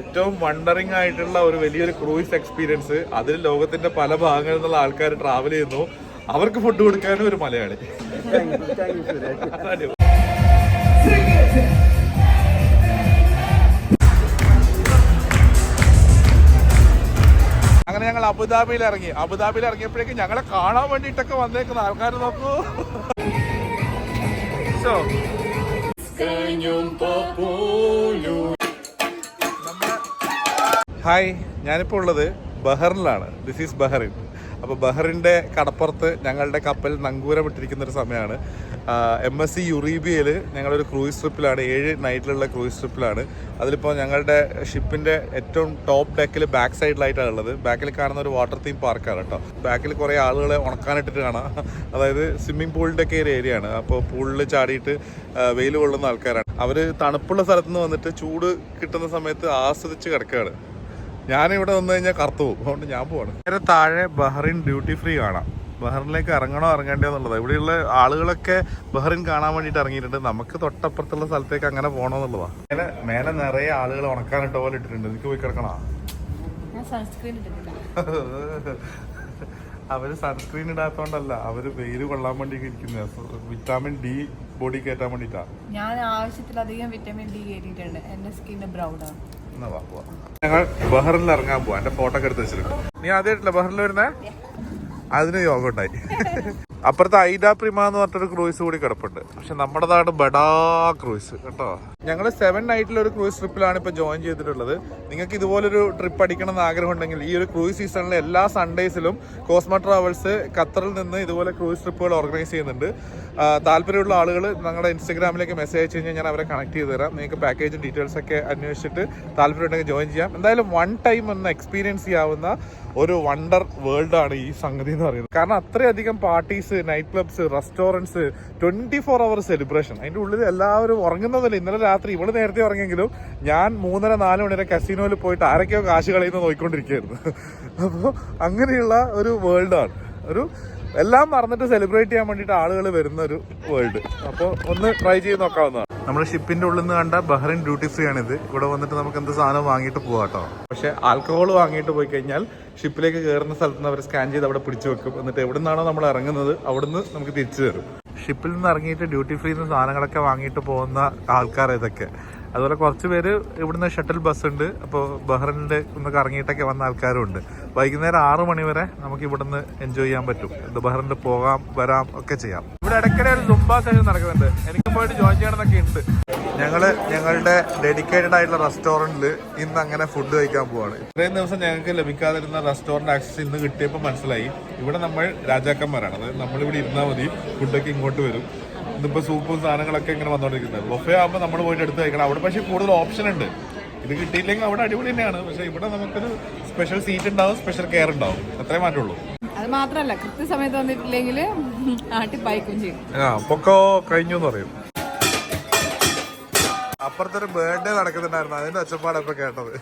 ഏറ്റവും വണ്ടറിംഗ് ആയിട്ടുള്ള ഒരു വലിയൊരു ക്രൂയിസ് എക്സ്പീരിയൻസ് അതിൽ ലോകത്തിന്റെ പല ഭാഗങ്ങളിൽ നിന്നുള്ള ആൾക്കാർ ട്രാവൽ ചെയ്യുന്നു. അവർക്ക് ഫുഡ് കൊടുക്കാനും ഒരു മലയാളി. അങ്ങനെ ഞങ്ങൾ അബുദാബിയിൽ ഇറങ്ങി. അബുദാബിയിൽ ഇറങ്ങിയപ്പോഴേക്കും ഞങ്ങളെ കാണാൻ വേണ്ടിയിട്ടൊക്കെ വന്നേക്കുന്ന ആൾക്കാർ നോക്കൂ. So, ഹായ് ഞാനിപ്പോൾ ഉള്ളത് ബഹറിലാണ് ദിസ് ഈസ് ബഹറിൻ. അപ്പോൾ ബഹറിന്റെ കടപ്പുറത്ത് ഞങ്ങളുടെ കപ്പൽ നങ്കൂരം ഇട്ടിരിക്കുന്ന ഒരു സമയമാണ്. എം എസ് സി യുറീബിയയിൽ ഞങ്ങളൊരു ക്രൂയിസ് ട്രിപ്പിലാണ്. ഏഴ് നൈറ്റിലുള്ള ക്രൂയിസ് ട്രിപ്പിലാണ്. അതിലിപ്പോൾ ഞങ്ങളുടെ ഷിപ്പിന്റെ ഏറ്റവും ടോപ്പ് ഡെക്കിൽ ബാക്ക് സൈഡിലായിട്ടാണ് ഉള്ളത്. ബാക്കിൽ കാണുന്ന ഒരു വാട്ടർ തീം പാർക്കാണ് കേട്ടോ. ബാക്കിൽ കുറേ ആളുകളെ ഉണക്കാനിട്ടിട്ട് കാണാം. അതായത് സ്വിമ്മിംഗ് പൂളിന്റെ ഒക്കെ ഒരു ഏരിയ ആണ് അപ്പോൾ പൂളിൽ ചാടിയിട്ട് വെയിൽ കൊള്ളുന്ന ആൾക്കാരാണ്. അവർ തണുപ്പുള്ള സ്ഥലത്ത് നിന്ന് വന്നിട്ട് ചൂട് കിട്ടുന്ന സമയത്ത് ആസ്വദിച്ച് കിടക്കുകയാണ്. ഞാനിവിടെ വന്നു കഴിഞ്ഞാൽ കറുത്തു പോകും. അതുകൊണ്ട് ഞാൻ പോവാണ്. നേരെ താഴെ ബഹ്റിൻ ഡ്യൂട്ടി ഫ്രീ കാണാം. ബഹ്റിനിലേക്ക് ഇറങ്ങണോ ഇറങ്ങേണ്ടോ എന്നുള്ളത്. ഇവിടെയുള്ള ആളുകളൊക്കെ ബഹ്റിൻ കാണാൻ വേണ്ടിയിട്ട് ഇറങ്ങിയിട്ടുണ്ട്. നമുക്ക് തൊട്ടപ്പുറത്തുള്ള സ്ഥലത്തേക്ക് അങ്ങനെ പോകണമെന്നുള്ളതാണ് മേലെ മേലെ നിറയെ ആളുകൾ ഉണക്കാനിട്ട പോലെ ഇട്ടിട്ടുണ്ട്. എനിക്ക് പോയി കിടക്കണോ? അവർ സൺസ്ക്രീൻ ഇടാത്തോണ്ടല്ല. അവർ വെയിൽ കൊള്ളാൻ വേണ്ടി ഇരിക്കുന്ന. വിറ്റാമിൻ ഡി ബോഡി കയറ്റാൻ വേണ്ടിട്ടാ ഞാൻ ആവശ്യത്തിലധികം വിറ്റാമിൻ ഡി കയറ്റിയിട്ടുണ്ട്. എന്റെ സ്കിന്ന് ബ്രൗൺ ആണ്. ഞങ്ങൾ ബഹറിൽ ഇറങ്ങാൻ പോവാ. എന്റെ ഫോട്ടോ ഒക്കെ എടുത്ത് വെച്ചിട്ടുണ്ട് നീ ആദ്യമായിട്ടില്ല ബഹറിൽ വരുന്നേ? അതിന് യോഗ ഉണ്ടായി. അപ്പുറത്തെ ഐഡ പ്രിമ എന്ന് പറഞ്ഞിട്ടൊരു ക്രൂയിസ് കൂടി കിടപ്പുണ്ട്. പക്ഷെ നമ്മുടെ നാട് ബഡാ ക്രൂയിസ് കേട്ടോ. ഞങ്ങൾ സെവൻ നൈറ്റിലൊരു ക്രൂയിസ് ട്രിപ്പിലാണ് ഇപ്പോൾ ജോയിൻ ചെയ്തിട്ടുള്ളത്. നിങ്ങൾക്ക് ഇതുപോലൊരു ട്രിപ്പ് അടിക്കണം എന്ന് ആഗ്രഹം ഉണ്ടെങ്കിൽ ഈ ഒരു ക്രൂയിസ് സീസണിലെ എല്ലാ സൺഡേസിലും കോസ്മ ട്രാവൽസ് ഖത്തറിൽ നിന്ന് ഇതുപോലെ ക്രൂയിസ് ട്രിപ്പുകൾ ഓർഗനൈസ് ചെയ്യുന്നുണ്ട്. താല്പര്യമുള്ള ആളുകൾ ഞങ്ങളുടെ ഇൻസ്റ്റഗ്രാമിലേക്ക് മെസ്സേജ് അയച്ചു കഴിഞ്ഞാൽ ഞാൻ അവരെ കണക്ട് ചെയ്ത് തരാം. നിങ്ങൾക്ക് പാക്കേജും ഡീറ്റെയിൽസ് ഒക്കെ അന്വേഷിച്ചിട്ട് താല്പര്യം ഉണ്ടെങ്കിൽ ജോയിൻ ചെയ്യാം. എന്തായാലും വൺ ടൈം ഒന്ന് എക്സ്പീരിയൻസ് ചെയ്യാവുന്ന ഒരു വണ്ടർ വേൾഡ് ആണ് ഈ സംഗതി എന്ന് പറയുന്നത്. കാരണം അത്രയധികം parties night clubs restaurants twenty four hour celebration അതിന്റെ ഉള്ളിൽ എല്ലാവരും ഉറങ്ങുന്നതല്ല? ഇന്നലെ രാത്രി ഇവൾ നേരത്തെ ഇറങ്ങിയെങ്കിലും ഞാൻ മൂന്നര നാല് മണിവരെ കസീനോയിൽ പോയിട്ട് ആരൊക്കെയോ കാശ് കളയുന്ന നോക്കിക്കൊണ്ടിരിക്കുകയായിരുന്നു അപ്പോൾ അങ്ങനെയുള്ള ഒരു വേൾഡാണ് ഒരു എല്ലാം മറന്നിട്ട് സെലിബ്രേറ്റ് ചെയ്യാൻ വേണ്ടിയിട്ട് ആളുകൾ വരുന്ന ഒരു വേൾഡ് അപ്പോൾ ഒന്ന് ട്രൈ ചെയ്ത് നോക്കാവുന്നതാണ്. നമ്മുടെ ഷിപ്പിന്റെ ഉള്ളിൽ നിന്ന് കണ്ട ബഹ്റിൻ ഡ്യൂട്ടി ഫ്രീ ആണിത്. ഇവിടെ വന്നിട്ട് നമുക്ക് എന്ത് സാധനം വാങ്ങിയിട്ട് പോകാം കേട്ടോ. പക്ഷെ ആൽക്കഹോൾ വാങ്ങിയിട്ട് പോയി കഴിഞ്ഞാൽ ഷിപ്പിലേക്ക് കയറുന്ന സ്ഥലത്ത് നിന്ന് അവർ സ്കാൻ ചെയ്ത് അവിടെ പിടിച്ചു വെക്കും. എന്നിട്ട് എവിടെ നിന്നാണോ നമ്മൾ ഇറങ്ങുന്നത് അവിടുന്ന് നമുക്ക് തിരിച്ചു തരും. ഷിപ്പിൽ നിന്ന് ഇറങ്ങിയിട്ട് ഡ്യൂട്ടി ഫ്രീ സാധനങ്ങളൊക്കെ വാങ്ങിയിട്ട് പോകുന്ന ആൾക്കാർ ഇതൊക്കെ. അതുപോലെ കുറച്ച് പേര് ഇവിടുന്ന് ഷട്ടിൽ ബസ് ഉണ്ട്. അപ്പോൾ ബഹ്റിനിൽ ഒന്ന് കറങ്ങിയിട്ടൊക്കെ വന്ന ആൾക്കാരും ഉണ്ട്. വൈകുന്നേരം ആറു മണി വരെ നമുക്ക് ഇവിടുന്ന് എൻജോയ് ചെയ്യാൻ പറ്റും. ബഹ്റിനിൽ പോകാം വരാം ഒക്കെ ചെയ്യാം. ഇവിടെ ഇടയ്ക്കിടെ ഒരു ലുംബ സെഷൻ നടക്കുന്നുണ്ട്. എനിക്ക് പോയിട്ട് ജോയിൻ ചെയ്യണമെന്നൊക്കെ ഉണ്ട്. ഞങ്ങൾ ഞങ്ങളുടെ ഡെഡിക്കേറ്റഡ് ആയിട്ടുള്ള റെസ്റ്റോറന്റിൽ ഇന്ന് അങ്ങനെ ഫുഡ് കഴിക്കാൻ പോവാണ്. ഇത്രയും ദിവസം ഞങ്ങൾക്ക് ലഭിക്കാതിരുന്ന റെസ്റ്റോറന്റ് ആക്സസ് ഇന്ന് കിട്ടിയപ്പോൾ മനസ്സിലായി. ഇവിടെ നമ്മൾ രാജാക്കന്മാരാണ്. അതായത് നമ്മളിവിടെ ഇരുന്നാൽ മതി. ഫുഡൊക്കെ ഇങ്ങോട്ട് വരും. ഇന്നിപ്പോ സൂപ്പും സാധനങ്ങളൊക്കെ ഇങ്ങനെ വന്നോണ്ടിരിക്കുന്നത്. ബൊഫേ ആകുമ്പോൾ നമ്മൾ പോയിട്ട് എടുത്ത് കഴിക്കണം. അവിടെ പക്ഷേ കൂടുതൽ ഓപ്ഷൻ ഉണ്ട്. ഇത് കിട്ടിയില്ലെങ്കിൽ അവിടെ അടിപൊളി തന്നെയാണ്. പക്ഷേ ഇവിടെ നമുക്കൊരു സ്പെഷ്യൽ സീറ്റ് ഉണ്ടാവും സ്പെഷ്യൽ കെയർ ഉണ്ടാവും. അത്രേ മാറ്റുള്ളൂ. അത് മാത്രല്ല കൃത്യസമയത്ത് വന്നിട്ടില്ലെങ്കിൽ ആട്ടി പായിക്കും ചെയ്യും. ആ പൊക്കോ കഴിഞ്ഞു എന്ന് പറയും. അപ്പുറത്തൊരു ബർത്ത്ഡേ നടക്കുന്നുണ്ടായിരുന്നു അതിന്റെ ഒച്ചപ്പാടൊക്കെ കേട്ടത്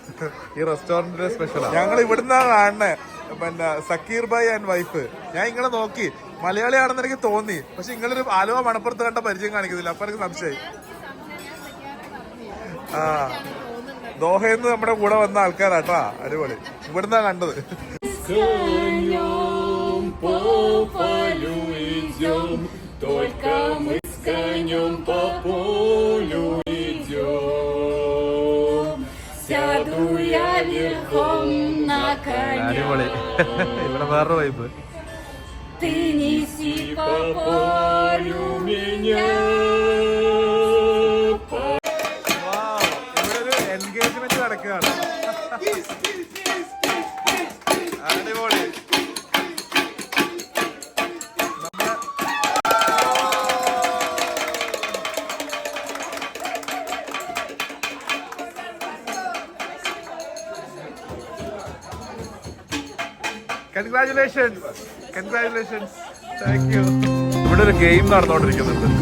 ഈ റെസ്റ്റോറന്റിന്റെ സ്പെഷ്യൽ ഞങ്ങൾ ഇവിടുന്നാ കാണണേ പിന്നെ സക്കീർ ഭായ് ആൻഡ് വൈഫ് ഞാൻ ഇങ്ങനെ നോക്കി മലയാളിയാണെന്ന് എനിക്ക് തോന്നി പക്ഷെ ഇങ്ങളൊരു ആലുവ മണപ്പുറത്ത് കണ്ട പരിചയം കാണിക്കുന്നില്ല അപ്പൊ എനിക്ക് സംശയമായി ആ ദോഹയിൽ നമ്മുടെ കൂടെ വന്ന ആൾക്കാരാട്ടാ അടിപൊളി ഇവിടുന്നാ കണ്ടത് Только мы с конем по полю അടിപൊളി. ഇവിടെ വേറൊരു വൈബ് ഇവിടെ ഒരു എൻഗേജ്മെന്റ് നടക്കുകയാണ്. കൺഗ്രാചുലേഷൻസ് കൺഗ്രാചുലേഷൻസ് താങ്ക് യു ഇവിടെ ഒരു ഗെയിം നടന്നുകൊണ്ടിരിക്കുന്നുണ്ട്.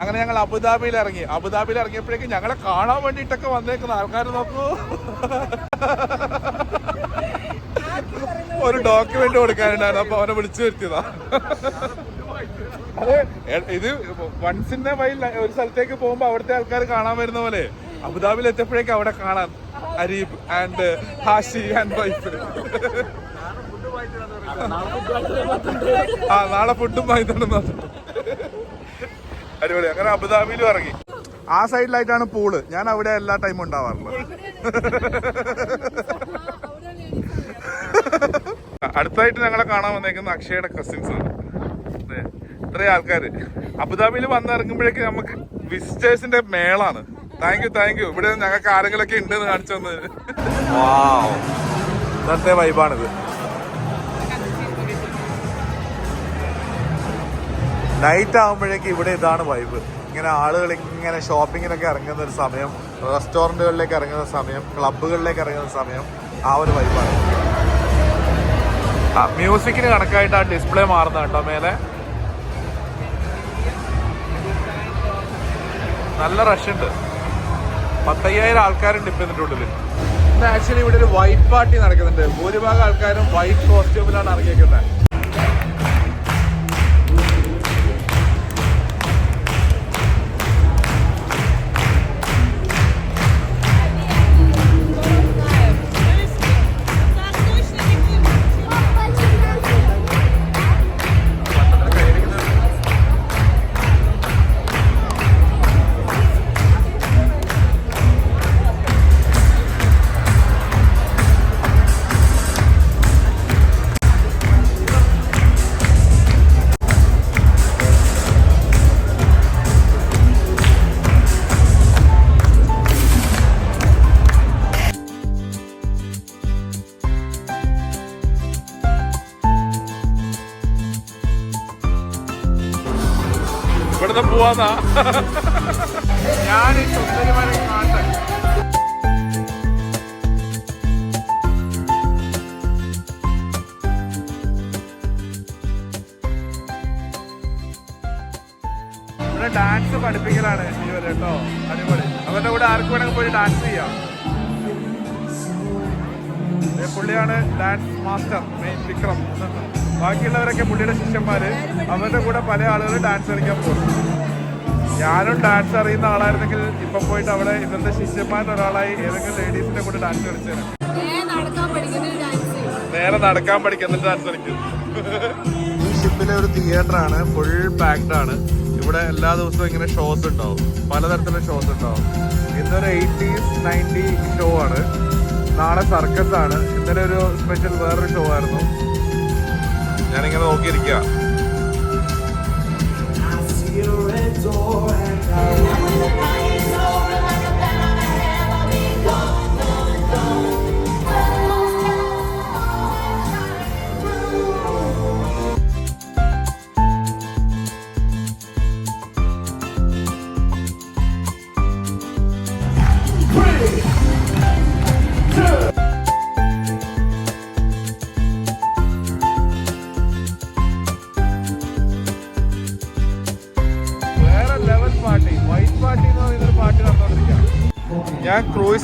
അങ്ങനെ ഞങ്ങൾ അബുദാബിയിൽ ഇറങ്ങി. അബുദാബിയിൽ ഇറങ്ങിയപ്പോഴേക്കും ഞങ്ങളെ കാണാൻ വേണ്ടിയിട്ടൊക്കെ വന്നേക്കുന്ന ആൾക്കാർ നോക്കൂ. ഒരു ഡോക്യുമെന്റ് കൊടുക്കാനുണ്ടായിരുന്നു. അപ്പൊ അവനെ വിളിച്ചു വരുത്തിയതാ. ഇത് വൺസിന്റെ വൈ ഒരു സ്ഥലത്തേക്ക് പോകുമ്പോ അവിടുത്തെ ആൾക്കാർ കാണാൻ വരുന്ന പോലെ. അബുദാബിയിൽ എത്തിയപ്പോഴേക്കും അവിടെ കാണാൻ Areeb and Hashi and wife. ആ നാളെ ഫുഡും വാങ്ങിത്തണ്ടെന്ന് അടിപൊളി. അങ്ങനെ അബുദാബിയിലും ഇറങ്ങി. ആ സൈഡിലായിട്ടാണ് പൂൾ. ഞാൻ അവിടെ എല്ലാ ടൈമും ഉണ്ടാവാറുള്ളത്. അടുത്തായിട്ട് ഞങ്ങളെ കാണാൻ വന്നേക്കുന്ന അക്ഷയുടെ കസിൻസ് ആണ്. ഇത്രയും ആൾക്കാര്. അബുദാബിയിൽ വന്നിറങ്ങുമ്പോഴേക്ക് നമുക്ക് വിസിറ്റേഴ്സിന്റെ മേളാണ്. താങ്ക് യു താങ്ക് യു ഇവിടെ ഞങ്ങൾക്ക് ആരെങ്കിലൊക്കെ ഉണ്ടെന്ന് കാണിച്ചു തന്നത്. ഇന്നത്തെ വൈബാണിത് നൈറ്റ് ആകുമ്പോഴേക്ക് ഇവിടെ ഇതാണ് വൈബ് ഇങ്ങനെ ആളുകൾ ഇങ്ങനെ ഷോപ്പിങ്ങിനൊക്കെ ഇറങ്ങുന്ന ഒരു സമയം റെസ്റ്റോറന്റുകളിലേക്ക് ഇറങ്ങുന്ന സമയം ക്ലബ്ബുകളിലേക്ക് ഇറങ്ങുന്ന സമയം ആ ഒരു വൈബാണ് ആ മ്യൂസിക്കിന് കണക്കായിട്ട് ആ ഡിസ്പ്ലേ മാറുന്ന കേട്ടോ മേലെ. നല്ല റഷ് ഉണ്ട്. പത്തയ്യായിരം ആൾക്കാരുണ്ട് ഇപ്പം ഇതിന്റെ ഉള്ളിൽ ഇന്ന് ആക്ച്വലി ഇവിടെ ഒരു വൈറ്റ് പാർട്ടി നടക്കുന്നുണ്ട്. ഭൂരിഭാഗം ആൾക്കാരും വൈറ്റ് കോസ്റ്റ്യൂമിലാണ് ഇറങ്ങിയേക്കുന്നത്. ഇവിടുന്ന് പോവാന്നാ. ഞാൻ സുന്ദരിമാരെ ഇവിടെ ഡാൻസ് പഠിപ്പിക്കലാണ് ഇവർ കേട്ടോ. അടിപൊളി. അവരുടെ കൂടെ ആർക്ക് വേണമെങ്കിൽ പോയി ഡാൻസ് ചെയ്യാം. പുള്ളിയാണ് ഡാൻസ് മാസ്റ്റർ മെയിൻ വിക്രം. ബാക്കിയുള്ളവരൊക്കെ പുള്ളിയുടെ ശിഷ്യന്മാര് അവരുടെ കൂടെ പല ആളുകൾ ഡാൻസ് കളിക്കാൻ പോകും ഞാനും ഡാൻസ് അറിയുന്ന ആളായിരുന്നെങ്കിൽ ഇപ്പൊ പോയിട്ട് അവിടെ ഇന്നത്തെ ശിഷ്യന്മാരുടെ ഒരാളായി ഏതെങ്കിലും ലേഡീസിന്റെ കൂടെ ഡാൻസ് കളിച്ചു നടക്കാൻ പഠിക്കുന്ന ഡാൻസ് നേരെ നടക്കാൻ പഠിക്കുന്ന ഡാൻസ് കളിക്കുന്നു ഈ ഷിപ്പിലെ ഒരു തിയേറ്റർ ആണ് ഫുൾ പാക്ഡ് ആണ്. ഇവിടെ എല്ലാ ദിവസവും ഇങ്ങനെ ഷോസ് ഉണ്ടാവും. പലതരത്തിലുള്ള ഷോസ് ഉണ്ടാവും. ഇന്നൊരു എയ്റ്റീസ് നയന്റി ഷോ ആണ്. നാളെ സർക്കസ് ആണ്. ഇന്നലെ ഒരു സ്പെഷ്യൽ വേറൊരു ഷോ ആയിരുന്നു. ഞാനിങ്ങനെ നോക്കിയിരിക്കുക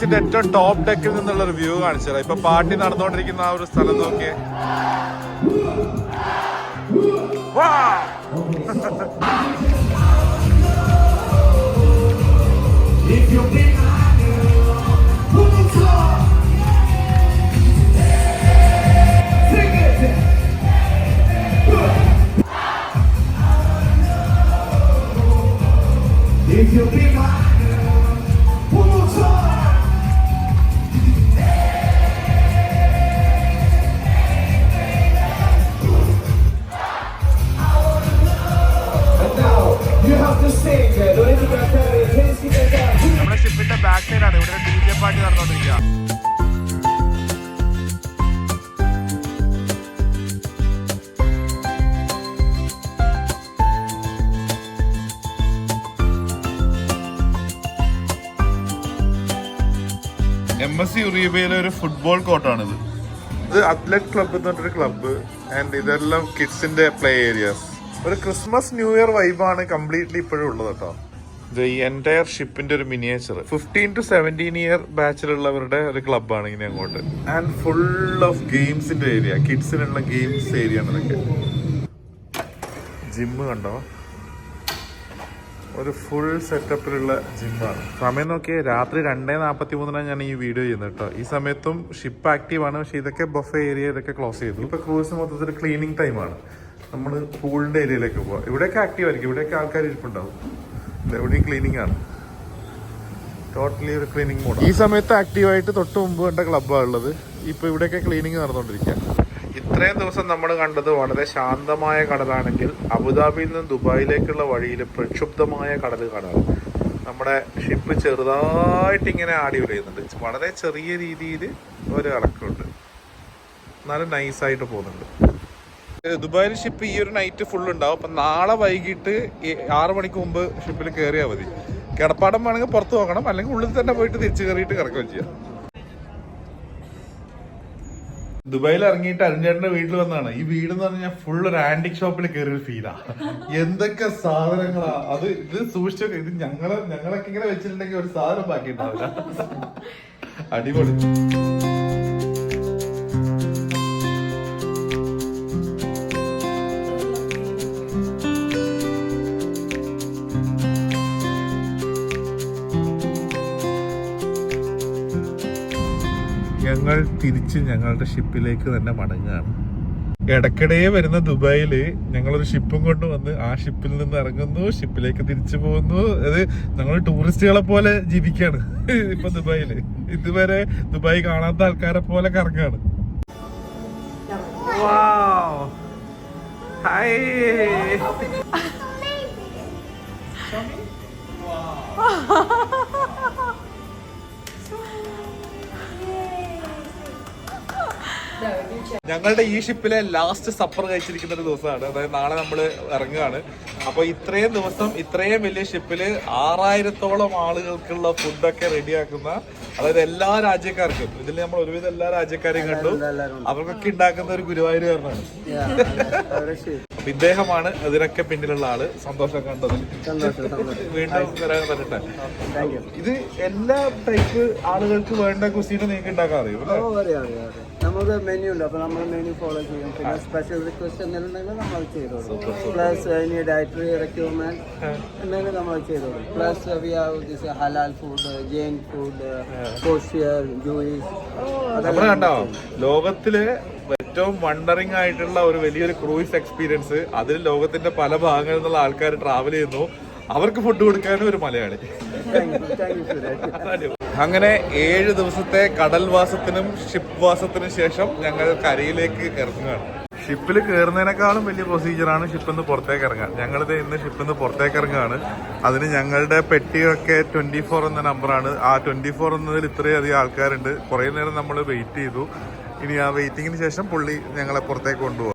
ക്രൂയിസിന്റെ ഏറ്റവും ടോപ്പ് ഡെക്കിൽ നിന്നുള്ള ഒരു വ്യൂ കാണിച്ചു തരാം ഇപ്പൊ പാർട്ടി നടന്നുകൊണ്ടിരിക്കുന്ന ആ ഒരു സ്ഥലം നോക്കിയേ! If എം എസ് സി യുറീബയിലെ ഒരു ഫുട്ബോൾ കോർട്ടാണിത്. ഇത് അത്ലറ്റ് ക്ലബ്ബ് എന്ന് പറഞ്ഞൊരു ക്ലബ്ബ് ആൻഡ് ഇതെല്ലാം കിഡ്സിന്റെ പ്ലേ ഏരിയാസ് ഒരു ക്രിസ്മസ് ന്യൂ ഇയർ വൈബാണ് കംപ്ലീറ്റ്ലി ഇപ്പോഴും ഉള്ളത് കേട്ടോ. ഇത് ഈ എന്റയർ ഷിപ്പിന്റെ ഒരു miniature fifteen to seventeen year ബാച്ചിലുള്ളവരുടെ ഒരു ക്ലബ്ബാണ് ഇങ്ങനെ അങ്ങോട്ട്. ആൻഡ് ഫുൾ ഓഫ് ഗെയിംസിന്റെ ഏരിയ കിഡ്സിനുള്ള ഗെയിംസ് ഏരിയ ആണ് ഇതൊക്കെ. ജിമ്മ് കണ്ടോ? ഒരു ഫുൾ സെറ്റപ്പിലുള്ള ജിമ്മാണ് സമയം നോക്കിയാൽ രാത്രി രണ്ടേ നാൽപ്പത്തി മൂന്നിനാണ് ഞാൻ ഈ വീഡിയോ ചെയ്യുന്നത് കേട്ടോ. ഈ സമയത്തും ഷിപ്പ് ആക്റ്റീവാണ് പക്ഷേ ഇതൊക്കെ ബൊഫെ ഏരിയ ഇതൊക്കെ ക്ലോസ് ചെയ്തു. ഇപ്പോൾ ക്രൂസ് മൊത്തത്തിൽ ക്ലീനിങ് ടൈമാണ് നമ്മൾ പൂളിന്റെ ഏരിയയിലേക്ക് പോവാം. ഇവിടെയൊക്കെ ആക്റ്റീവ് ആയിരിക്കും. ഇവിടെയൊക്കെ ആൾക്കാർ ഇരിപ്പുണ്ടാവും. എവിടെയും ക്ലീനിങ് ആണ്. ടോട്ടലി ഒരു ക്ലീനിങ് മോഡ് ഈ സമയത്ത് ആക്റ്റീവായിട്ട് തൊട്ട് മുമ്പ് കണ്ട ക്ലബ്ബാണ് ഉള്ളത്. ഇപ്പോൾ ഇവിടെയൊക്കെ ക്ലീനിങ് നടന്നുകൊണ്ടിരിക്കുക ഇത്രയും ദിവസം നമ്മൾ കണ്ടത് വളരെ ശാന്തമായ കടലാണെങ്കിൽ അബുദാബിയിൽ നിന്ന് ദുബായിലേക്കുള്ള വഴിയിൽ പ്രക്ഷുബ്ധമായ കടൽ കാണാം. നമ്മുടെ ഷിപ്പ് ചെറുതായിട്ട് ഇങ്ങനെ ആടി ഉലയുന്നുണ്ട്. വളരെ ചെറിയ രീതിയിൽ ഒരു ഇളക്കമുണ്ട്. എന്നാലും നൈസായിട്ട് പോകുന്നുണ്ട്. ദുബായിൽ ഷിപ്പ് ഈ ഒരു നൈറ്റ് ഫുൾ ഉണ്ടാവും. അപ്പം നാളെ വൈകിട്ട് ആറ് മണിക്ക് മുമ്പ് ഷിപ്പിൽ കയറിയാൽ മതി. കിടപ്പാടം വേണമെങ്കിൽ പുറത്ത് നോക്കണം അല്ലെങ്കിൽ ഉള്ളിൽ തന്നെ പോയിട്ട് തിരിച്ചു കയറിയിട്ട് കിടക്കുകയും ചെയ്യാം. ദുബായിൽ ഇറങ്ങിയിട്ട് അരുൺചേട്ടന്റെ വീട്ടിൽ വന്നാണ്. ഈ വീട് എന്ന് പറഞ്ഞാൽ ഫുൾ ഒരു ആന്റിക് ഷോപ്പിൽ കയറിയ ഫീലാ എന്തൊക്കെ സാധനങ്ങളാ. അത് ഇത് സൂക്ഷിച്ചു ഇത് ഞങ്ങൾ ഞങ്ങളൊക്കെ ഇങ്ങനെ വെച്ചിട്ടുണ്ടെങ്കിൽ ഒരു സാധനം ബാക്കി ഉണ്ടാവില്ല അടിപൊളി. തിരിച്ച് ഞങ്ങളുടെ ഷിപ്പിലേക്ക് തന്നെ മടങ്ങുകയാണ് ഇടയ്ക്കിടെ വരുന്ന ദുബായിൽ ഞങ്ങളൊരു ഷിപ്പും കൊണ്ട് വന്ന് ആ ഷിപ്പിൽ നിന്ന് ഇറങ്ങുന്നു ഷിപ്പിലേക്ക് തിരിച്ചു പോകുന്നു. അത് ഞങ്ങൾ ടൂറിസ്റ്റുകളെ പോലെ ജീവിക്കാണ് ഇപ്പൊ ദുബായിൽ ഇതുവരെ ദുബായി കാണാത്ത ആൾക്കാരെ പോലെ കറങ്ങാണ്. ഹായ് ഞങ്ങളുടെ ഈ ഷിപ്പിലെ ലാസ്റ്റ് സപ്പർ കഴിച്ചിരിക്കുന്ന ഒരു ദിവസമാണ്. അതായത് നാളെ നമ്മൾ ഇറങ്ങുകയാണ്. അപ്പൊ ഇത്രയും ദിവസം ഇത്രയും വലിയ ഷിപ്പിൽ ആറായിരത്തോളം ആളുകൾക്കുള്ള ഫുഡൊക്കെ റെഡിയാക്കുന്ന അതായത് എല്ലാ രാജ്യക്കാർക്കും ഇതിൽ നമ്മൾ ഒരുവിധം എല്ലാ രാജ്യക്കാരെയും കണ്ടു. അവർക്കൊക്കെ ഉണ്ടാക്കുന്ന ഒരു ഗുരുവായൂരുകാരനാണ് അപ്പൊ ഇദ്ദേഹമാണ് ഇതിനൊക്കെ പിന്നിലുള്ള ആൾ. സന്തോഷം കണ്ടതിൽ. വീണ്ടും വരാൻ പറ്റട്ടെ ഇത് എല്ലാ ടൈപ്പ് ആളുകൾക്ക് വേണ്ട കുസീനും നിങ്ങൾക്ക് ഉണ്ടാക്കാൻ അറിയും. നമുക്ക് മെനു ഉണ്ട്. അപ്പോൾ നമ്മൾ മെനു ഫോളോ ചെയ്യും. പിന്നെ സ്പെഷ്യൽ റിക്വസ്റ്റ് എന്തെങ്കിലും ഉണ്ടെങ്കിൽ നമ്മൾ ചെയ്തോളൂ പ്ലസ് ഇനി ഡയറ്ററി റിക്വയർമെന്റ് എന്തെങ്കിലും നമ്മൾ ചെയ്തോളൂ plus we have this halal food Jain food kosher Jewish നമ്മൾ കണ്ടോ? ലോകത്തിലെ ഏറ്റവും വണ്ടറിംഗ് ആയിട്ടുള്ള ഒരു വലിയൊരു ക്രൂയിസ് എക്സ്പീരിയൻസ് അതിൽ ലോകത്തിന്റെ പല ഭാഗങ്ങളിൽ നിന്നുള്ള ആൾക്കാർ ട്രാവൽ ചെയ്യുന്നു. അവർക്ക് ഫുഡ് കൊടുക്കാനും ഒരു മലയാളി. അങ്ങനെ ഏഴ് ദിവസത്തെ കടൽവാസത്തിനും ഷിപ്പ് വാസത്തിനും ശേഷം ഞങ്ങൾ കരയിലേക്ക് ഇറങ്ങുകയാണ്. ഷിപ്പിൽ കയറുന്നതിനേക്കാളും വലിയ പ്രൊസീജിയറാണ് ഷിപ്പിൽ നിന്ന് പുറത്തേക്ക് ഇറങ്ങാൻ ഞങ്ങളിത് ഇന്ന് ഷിപ്പിൽ നിന്ന് പുറത്തേക്ക് ഇറങ്ങുകയാണ്. അതിന് ഞങ്ങളുടെ പെട്ടിയൊക്കെ ട്വന്റി ഫോർ എന്ന നമ്പറാണ് ആ ട്വന്റി ഫോർ എന്നതിൽ ഇത്രയധികം ആൾക്കാരുണ്ട്. കുറേ നേരം നമ്മൾ വെയിറ്റ് ചെയ്തു. ഇനി ആ വെയിറ്റിങ്ങിന് ശേഷം പുള്ളി ഞങ്ങളെ പുറത്തേക്ക് കൊണ്ടുപോകും.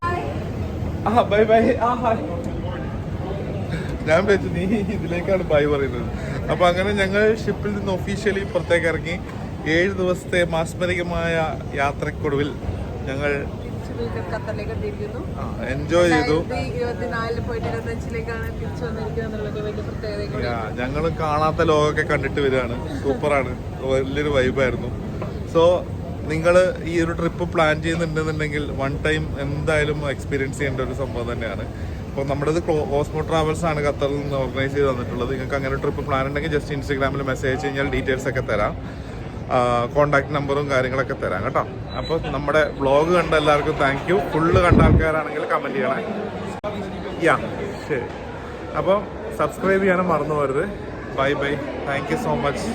ഞാൻ വെച്ചു നീ ഇതിലേക്കാണ് ബൈ പറയുന്നത്. അപ്പൊ അങ്ങനെ ഞങ്ങൾ ഷിപ്പിൽ നിന്ന് ഒഫീഷ്യലി പുറത്തേക്ക് ഇറങ്ങി. ഏഴ് ദിവസത്തെ മാസ്മരികമായ യാത്രക്കൊടുവിൽ ഞങ്ങൾ എൻജോയ് ചെയ്തു. ഞങ്ങൾ കാണാത്ത ലോകമൊക്കെ കണ്ടിട്ട് വരികയാണ്. സൂപ്പറാണ്. വലിയൊരു വൈബായിരുന്നു സോ നിങ്ങൾ ഈ ഒരു ട്രിപ്പ് പ്ലാൻ ചെയ്യുന്നുണ്ടെന്നുണ്ടെങ്കിൽ വൺ ടൈം എന്തായാലും എക്സ്പീരിയൻസ് ചെയ്യേണ്ട ഒരു സംഭവം തന്നെയാണ്. അപ്പോൾ നമ്മുടെ ഇത് ഓസ്മോ ട്രാവൽസ് ആണ് ഖത്തറിൽ നിന്ന് ഓർഗനൈസ് ചെയ്ത് തന്നിട്ടുള്ളത് നിങ്ങൾക്ക് അങ്ങനെ ട്രിപ്പ് പ്ലാൻ ഉണ്ടെങ്കിൽ ജസ്റ്റ് ഇൻസ്റ്റഗ്രാമിൽ മെസ്സേജ് അയച്ച് കഴിഞ്ഞാൽ ഡീറ്റെയിൽസ് ഒക്കെ തരാം. കോണ്ടാക്ട് നമ്പറും കാര്യങ്ങളൊക്കെ തരാം കേട്ടോ. അപ്പോൾ നമ്മുടെ വ്ളോഗ് കണ്ട എല്ലാവർക്കും താങ്ക് യു ഫുള്ള് കണ്ട ആൾക്കാരാണെങ്കിൽ കമന്റ് ചെയ്യണേ. യാ ശരി. അപ്പോൾ സബ്സ്ക്രൈബ് ചെയ്യാനും മറന്നു പോരുത് bye bye thank you so much